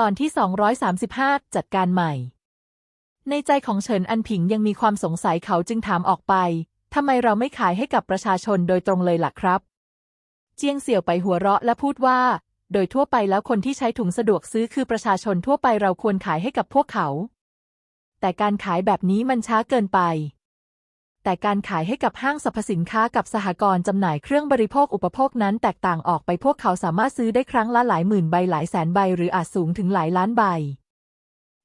ตอนที่ 235 จัดการใหม่ ในใจของเฉินอันผิงยังมีความสงสัยเขาจึงถามออกไป ทำไมเราไม่ขายให้กับประชาชนโดยตรงเลยล่ะครับ เจียงเสี่ยวไปหัวเราะและพูดว่า โดยทั่วไปแล้วคนที่ใช้ถุงสะดวกซื้อคือประชาชนทั่วไปเราควรขายให้กับพวกเขา แต่การขายแบบนี้มันช้าเกินไป แต่การขายให้กับห้างสรรพสินค้ากับสหกรณ์จำหน่ายเครื่องบริโภคอุปโภคนั้นแตกต่างออกไปพวกเขาสามารถซื้อได้ครั้งละหลายหมื่นใบหลายแสนใบหรืออาจสูงถึงหลายล้านใบ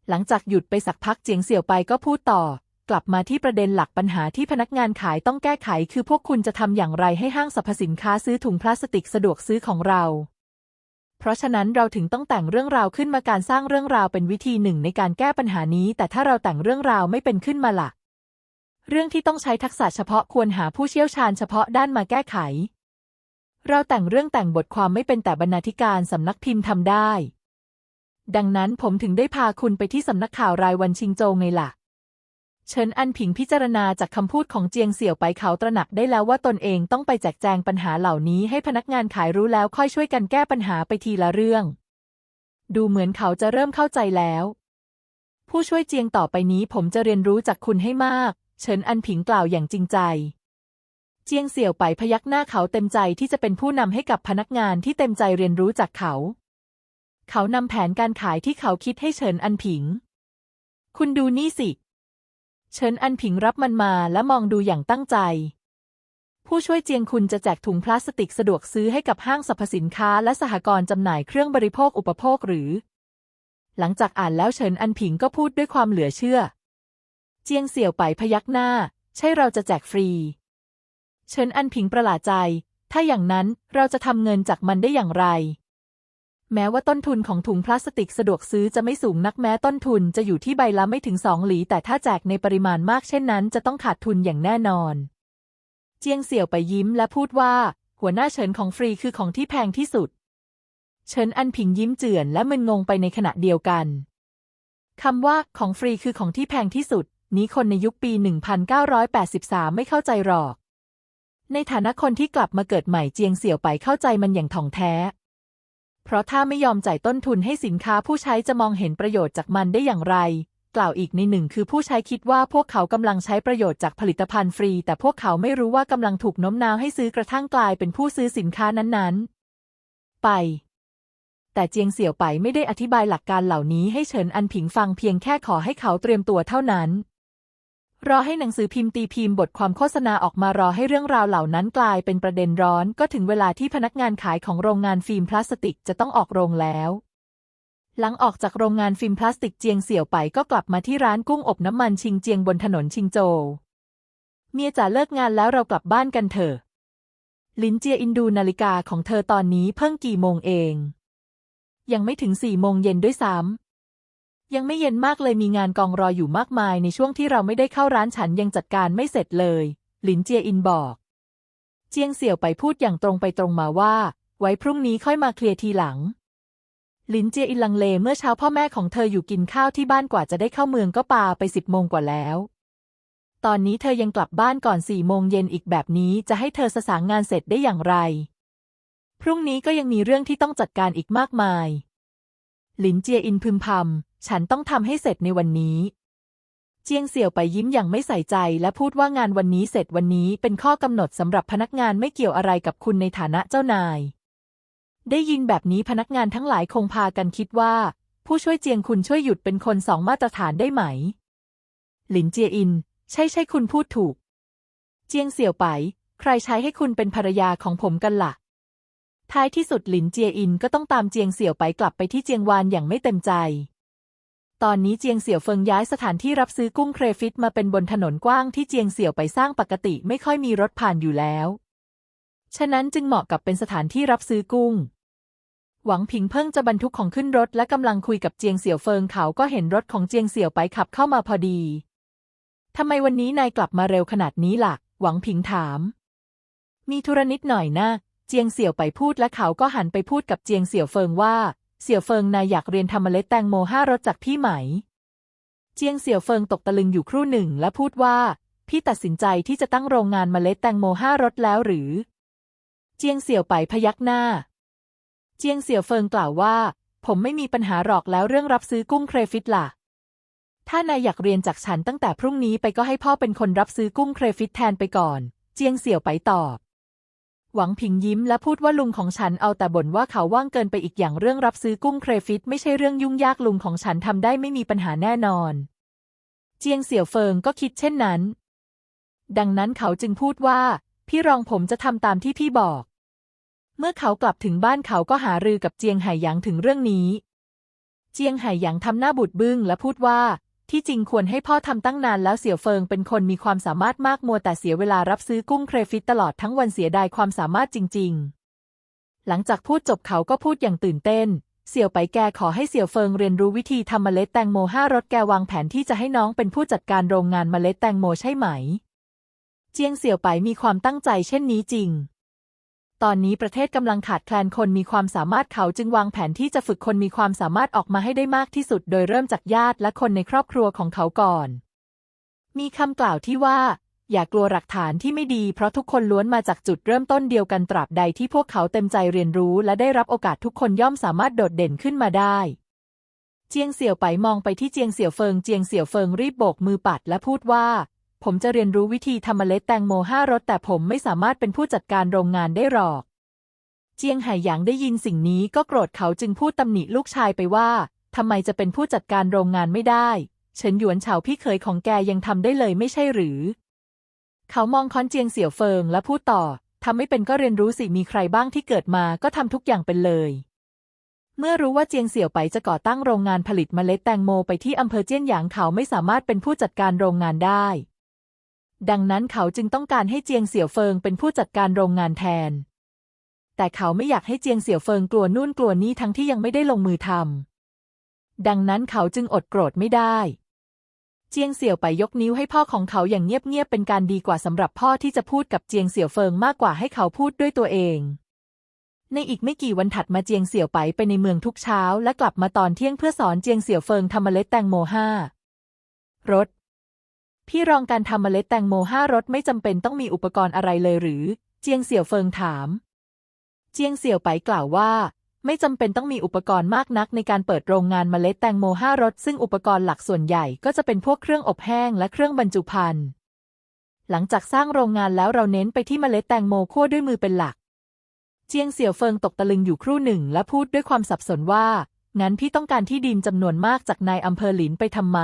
หลังจากหยุดไปสักพักเจียงเสี่ยวไปก็พูดต่อ กลับมาที่ประเด็นหลักปัญหาที่พนักงานขายต้องแก้ไข คือพวกคุณจะทำอย่างไรให้ห้างสรรพสินค้าซื้อถุงพลาสติกสะดวกซื้อของเราเพราะฉะนั้นเราถึงต้องแต่งเรื่องราวขึ้นมาการสร้างเรื่องราวเป็นวิธีหนึ่งในการแก้ปัญหานี้ แต่ถ้าเราแต่งเรื่องราวไม่เป็นขึ้นมาล่ะ เรื่องที่ต้องใช้ทักษะเฉพาะควรหาผู้เชี่ยวชาญเฉพาะด้านมาแก้ไข เราแต่งเรื่องแต่งบทความไม่เป็นแต่บรรณาธิการสำนักพิมพ์ทำได้ ดังนั้นผมถึงได้พาคุณไปที่สำนักข่าวรายวันชิงโจวไงล่ะเฉินอันผิงพิจารณาจากคำพูดของเจียงเสี่ยวไปเขาตระหนักได้แล้วว่าตนเองต้องไปแจกแจงปัญหาเหล่านี้ให้พนักงานขายรู้แล้วค่อยช่วยกันแก้ปัญหาไปทีละเรื่อง ดูเหมือนเขาจะเริ่มเข้าใจแล้ว ผู้ช่วยเจียงต่อไปนี้ผมจะเรียนรู้จากคุณให้มาก เฉินอันผิงกล่าวอย่างจริงใจ เจียงเสี่ยวไปพยักหน้าเขาเต็มใจที่จะเป็นผู้นำให้กับพนักงานที่เต็มใจเรียนรู้จากเขา เขานำแผนการขายที่เขาคิดให้เฉินอันผิง คุณดูนี่สิ เฉินอันผิงรับมันมาและมองดูอย่างตั้งใจ ผู้ช่วยเจียงคุณจะแจกถุงพลาสติกสะดวกซื้อให้กับห้างสรรพสินค้าและสหกรณ์จำหน่ายเครื่องบริโภคอุปโภคหรือ หลังจากอ่านแล้วเฉินอันผิงก็พูดด้วยความเหลือเชื่อ เจียงเสี่ยวไปพยักหน้า ใช่เราจะแจกฟรี เฉินอันผิงประหลาดใจ ถ้าอย่างนั้นเราจะทำเงินจากมันได้อย่างไร แม้ว่าต้นทุนของถุงพลาสติกสะดวกซื้อจะไม่สูงนักแม้ต้นทุนจะอยู่ที่ใบละไม่ถึงสองหลี แต่ถ้าแจกในปริมาณมากเช่นนั้น จะต้องขาดทุนอย่างแน่นอน เจียงเสี่ยวไปยิ้มและพูดว่า หัวหน้าเฉินของฟรีคือของที่แพงที่สุด เฉินอันผิงยิ้มเจือนและมึนงงไปในขณะเดียวกันคำว่าของฟรีคือของที่แพงที่สุด นี้คนในยุคปี 1983 ไม่เข้าใจหรอก ในฐานะคนที่กลับมาเกิดใหม่เจียงเสี่ยวไปเข้าใจมันอย่างถ่องแท้ เพราะถ้าไม่ยอมจ่ายต้นทุนให้สินค้าผู้ใช้จะมองเห็นประโยชน์จากมันได้อย่างไร กล่าวอีกในหนึ่งคือผู้ใช้คิดว่าพวกเขากำลังใช้ประโยชน์จากผลิตภัณฑ์ฟรี แต่พวกเขาไม่รู้ว่ากำลังถูกโน้มน้าวให้ซื้อกระทั่งกลายเป็นผู้ซื้อสินค้านั้นๆ ไปแต่เจียงเสี่ยวไปไม่ได้อธิบายหลักการเหล่านี้ให้เฉินอันผิงฟังเพียงแค่ขอให้เขาเตรียมตัวเท่านั้น รอให้หนังสือพิมพ์ตีพิมพ์บทความโฆษณาออกมารอให้เรื่องราวเหล่านั้นกลายเป็นประเด็นร้อน ก็ถึงเวลาที่พนักงานขายของโรงงานฟิล์มพลาสติกจะต้องออกโรงแล้ว หลังออกจากโรงงานฟิล์มพลาสติกเจียงเสี่ยวไปก็กลับมาที่ร้านกุ้งอบน้ำมันชิงเจียงบนถนนชิงโจวเมียจ๋าเลิกงานแล้วเรากลับบ้านกันเถอะ ลินเจียอินดูนาฬิกาของเธอตอนนี้เพิ่งกี่โมงเอง ยังไม่ถึงสี่โมงเย็นด้วยซ้ำ ยังไม่เย็นมากเลยมีงานกองรออยู่มากมายในช่วงที่เราไม่ได้เข้าร้านฉันยังจัดการไม่เสร็จเลย หลินเจียอินบอก เจียงเสี่ยวไปพูดอย่างตรงไปตรงมาว่า ไว้พรุ่งนี้ค่อยมาเคลียร์ทีหลัง หลินเจียอินลังเลเมื่อเช้าพ่อแม่ของเธออยู่กินข้าวที่บ้านกว่าจะได้เข้าเมืองก็ปาไปสิบโมงกว่าแล้ว ตอนนี้เธอยังกลับบ้านก่อนสี่โมงเย็นอีกแบบนี้จะให้เธอสสางงานเสร็จได้อย่างไร พรุ่งนี้ก็ยังมีเรื่องที่ต้องจัดการอีกมากมาย หลินเจียอินพึมพำ ฉันต้องทำให้เสร็จในวันนี้ เจียงเสี่ยวไปยิ้มอย่างไม่ใส่ใจ และพูดว่างานวันนี้เสร็จวันนี้เป็นข้อกำหนดสำหรับพนักงานไม่เกี่ยวอะไรกับคุณในฐานะเจ้านาย ได้ยินแบบนี้พนักงานทั้งหลายคงพากันคิดว่า ผู้ช่วยเจียงคุณช่วยหยุดเป็นคนสองมาตรฐานได้ไหม หลินเจียอิน ใช่ใช่คุณพูดถูก เจียงเสี่ยวไป ใครใช้ให้คุณเป็นภรรยาของผมกันล่ะท้ายที่สุดหลินเจียอินก็ต้องตามเจียงเสี่ยวไปกลับไปที่เจียงวานอย่างไม่เต็มใจ ตอนนี้เจียงเสี่ยวเฟิงย้ายสถานที่รับซื้อกุ้งเครฟิตมาเป็นบนถนนกว้างที่เจียงเสี่ยวไปสร้างปกติไม่ค่อยมีรถผ่านอยู่แล้ว ฉะนั้นจึงเหมาะกับเป็นสถานที่รับซื้อกุ้ง หวังผิงเพิ่งจะบรรทุกของขึ้นรถและกำลังคุยกับเจียงเสี่ยวเฟิงเขาก็เห็นรถของเจียงเสี่ยวไปขับเข้ามาพอดีทำไมวันนี้นายกลับมาเร็วขนาดนี้ล่ะ หวังผิงถาม มีธุระนิดหน่อยนะ เจียงเสี่ยวไปพูดและเขาก็หันไปพูดกับเจียงเสี่ยวเฟิงว่า เสี่ยวเฟิงนายอยากเรียนทำเมล็ดแตงโมห้ารสจากพี่ไหม เจียงเสี่ยวเฟิงตกตะลึงอยู่ครู่หนึ่งและพูดว่า พี่ตัดสินใจที่จะตั้งโรงงานเมล็ดแตงโมห้ารสแล้วหรือ เจียงเสี่ยวไปพยักหน้า เจียงเสี่ยวเฟิงกล่าวว่า ผมไม่มีปัญหาหรอกแล้วเรื่องรับซื้อกุ้งเครฟิตล่ะ ถ้านายอยากเรียนจากฉันตั้งแต่พรุ่งนี้ไปก็ให้พ่อเป็นคนรับซื้อกุ้งเครฟิตแทนไปก่อน เจียงเสี่ยวไปตอบ หวังผิงยิ้มและพูดว่าลุงของฉันเอาแต่บ่นว่าเขาว่างเกินไปอีกอย่างเรื่องรับซื้อกุ้งเครฟิตไม่ใช่เรื่องยุ่งยากลุงของฉันทำได้ไม่มีปัญหาแน่นอน เจียงเสี่ยวเฟิงก็คิดเช่นนั้น ดังนั้นเขาจึงพูดว่า พี่รองผมจะทำตามที่พี่บอก เมื่อเขากลับถึงบ้านเขาก็หารือกับเจียงไห่หยางถึงเรื่องนี้ เจียงไห่หยางทำหน้าบุดบึ้งและพูดว่า ที่จริงควรให้พ่อทำตั้งนานแล้วเสี่ยวเฟิงเป็นคนมีความสามารถมากมัวแต่เสียเวลารับซื้อกุ้งเครฟิตตลอดทั้งวันเสียดายความสามารถจริง ๆ หลังจากพูดจบเขาก็พูดอย่างตื่นเต้น เสี่ยวไปแกขอให้เสี่ยวเฟิงเรียนรู้วิธีทำเมล็ดแตงโมห้ารสแกวางแผนที่จะให้น้องเป็นผู้จัดการโรงงานเมล็ดแตงโมใช่ไหม เจียงเสี่ยวไปมีความตั้งใจเช่นนี้จริง ตอนนี้ประเทศกำลังขาดแคลนคนมีความสามารถเขาจึงวางแผนที่จะฝึกคนมีความสามารถออกมาให้ได้มากที่สุด โดยเริ่มจากญาติและคนในครอบครัวของเขาก่อน มีคำกล่าวที่ว่า อย่ากลัวหลักฐานที่ไม่ดี เพราะทุกคนล้วนมาจากจุดเริ่มต้นเดียวกันตราบใดที่พวกเขาเต็มใจเรียนรู้ และได้รับโอกาสทุกคนย่อมสามารถโดดเด่นขึ้นมาได้เจียงเสี่ยวไปมองไปที่เจียงเสี่ยวเฟิง เจียงเสี่ยวเฟิงรีบโบกมือปัดและพูดว่า ผมจะเรียนรู้วิธีทำเมล็ดแตงโมห้ารสแต่ผมไม่สามารถเป็นผู้จัดการโรงงานได้หรอก เจียงไห่หยางได้ยินสิ่งนี้ก็โกรธเขาจึงพูดตำหนิลูกชายไปว่าทำไมจะเป็นผู้จัดการโรงงานไม่ได้เฉินหยวนเฉาพี่เขยของแกยังทำได้เลยไม่ใช่หรือ เขามองค้อนเจียงเสี่ยวเฟิงและพูดต่อทำไม่เป็นก็เรียนรู้สิมีใครบ้างที่เกิดมาก็ทำทุกอย่างเป็นเลยเมื่อรู้ว่าเจียงเสี่ยวไปจะก่อตั้งโรงงานผลิตเมล็ดแตงโมไปที่อำเภอเจี้ยนหยางเขาไม่สามารถเป็นผู้จัดการโรงงานได้ ดังนั้นเขาจึงต้องการให้เจียงเสี่ยวเฟิงเป็นผู้จัดการโรงงานแทน แต่เขาไม่อยากให้เจียงเสี่ยวเฟิงกลัวนู่นกลัวนี่ทั้งที่ยังไม่ได้ลงมือทำดังนั้นเขาจึงอดโกรธไม่ได้ เจียงเสี่ยวไปยกนิ้วให้พ่อของเขาอย่างเงียบๆเป็นการดีกว่าสำหรับพ่อที่จะพูดกับเจียงเสี่ยวเฟิงมากกว่าให้เขาพูดด้วยตัวเอง ในอีกไม่กี่วันถัดมาเจียงเสี่ยวไปไปในเมืองทุกเช้า และกลับมาตอนเที่ยงเพื่อสอนเจียงเสี่ยวเฟิงทำเมล็ดแตงโมห้ารส พี่รองการทำเมล็ดแตงโมห้ารสไม่จำเป็นต้องมีอุปกรณ์อะไรเลยหรือ เจียงเสี่ยวเฟิงถาม เจียงเสี่ยวไปกล่าวว่า ไม่จำเป็นต้องมีอุปกรณ์มากนักในการเปิดโรงงานเมล็ดแตงโมห้ารสซึ่งอุปกรณ์หลักส่วนใหญ่ก็จะเป็นพวกเครื่องอบแห้งและเครื่องบรรจุภัณฑ์หลังจากสร้างโรงงานแล้วเราเน้นไปที่เมล็ดแตงโมคั่วด้วยมือเป็นหลัก เจียงเสี่ยวเฟิงตกตะลึงอยู่ครู่หนึ่ง และพูดด้วยความสับสนว่า งั้นพี่ต้องการที่ดินจำนวนมากจากนายอำเภอหลินไปทำไม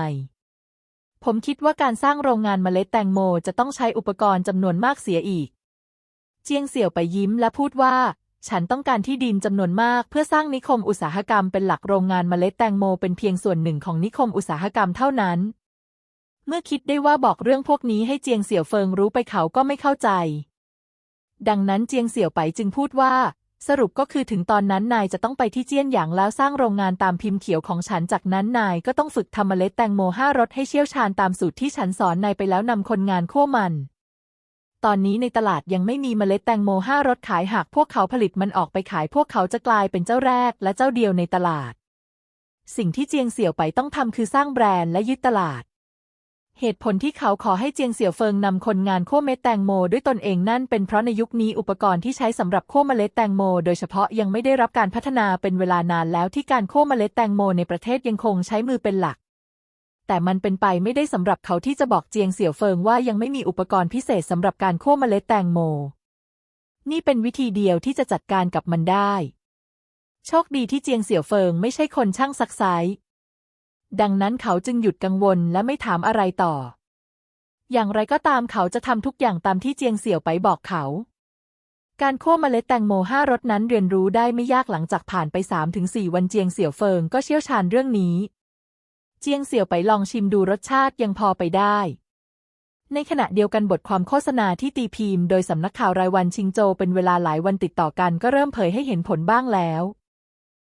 ผมคิดว่าการสร้างโรงงานเมล็ดแตงโมจะต้องใช้อุปกรณ์จำนวนมากเสียอีก เจียงเสี่ยวไปยิ้มและพูดว่า ฉันต้องการที่ดินจำนวนมาก เพื่อสร้างนิคมอุตสาหกรรมเป็นหลักโรงงานเมล็ดแตงโมเป็นเพียงส่วนหนึ่งของนิคมอุตสาหกรรมเท่านั้น เมื่อคิดได้ว่าบอกเรื่องพวกนี้ให้เจียงเสี่ยวเฟิงรู้ไปเขาก็ไม่เข้าใจ ดังนั้นเจียงเสี่ยวไปจึงพูดว่า สรุปก็คือถึงตอนนั้นนายจะต้องไปที่เจี้ยนหยางแล้วสร้างโรงงานตามพิมพ์เขียวของฉันจากนั้นนายก็ต้องฝึกทำเมล็ดแตงโมห้ารสให้เชี่ยวชาญตามสูตรที่ฉันสอนนายไปแล้วนำคนงานคั่วมัน ตอนนี้ในตลาดยังไม่มีเมล็ดแตงโมห้ารสขายหากพวกเขาผลิตมันออกไปขายพวกเขาจะกลายเป็นเจ้าแรกและเจ้าเดียวในตลาด สิ่งที่เจียงเสี่ยวไปต้องทำคือสร้างแบรนด์และยึดตลาด เหตุผลที่เขาขอให้เจียงเสี่ยวเฟิงนำคนงานคั่วเม็ดแตงโมด้วยตนเองนั่นเป็นเพราะในยุคนี้อุปกรณ์ที่ใช้สำหรับคั่วเมล็ดแตงโม โดยเฉพาะยังไม่ได้รับการพัฒนาเป็นเวลานานแล้วที่การคั่วเมล็ดแตงโมในประเทศยังคงใช้มือเป็นหลัก แต่มันเป็นไปไม่ได้สำหรับเขาที่จะบอกเจียงเสี่ยวเฟิงว่ายังไม่มีอุปกรณ์พิเศษสำหรับการคั่วเมล็ดแตงโม นี่เป็นวิธีเดียวที่จะจัดการกับมันได้ โชคดีที่เจียงเสี่ยวเฟิงไม่ใช่คนช่างซักไซ ดังนั้นเขาจึงหยุดกังวลและไม่ถามอะไรต่อ อย่างไรก็ตามเขาจะทำทุกอย่างตามที่เจียงเสี่ยวไปบอกเขา การคั่วเมล็ดแตงโมห้ารสนั้นเรียนรู้ได้ไม่ยากหลังจากผ่านไป3-4วันเจียงเสี่ยวเฟิงก็เชี่ยวชาญเรื่องนี้ เจียงเสี่ยวไปลองชิมดูรสชาติยังพอไปได้ในขณะเดียวกันบทความโฆษณาที่ตีพิมพ์โดยสำนักข่าวรายวันชิงโจเป็นเวลาหลายวันติดต่อกันก็เริ่มเผยให้เห็นผลบ้างแล้ว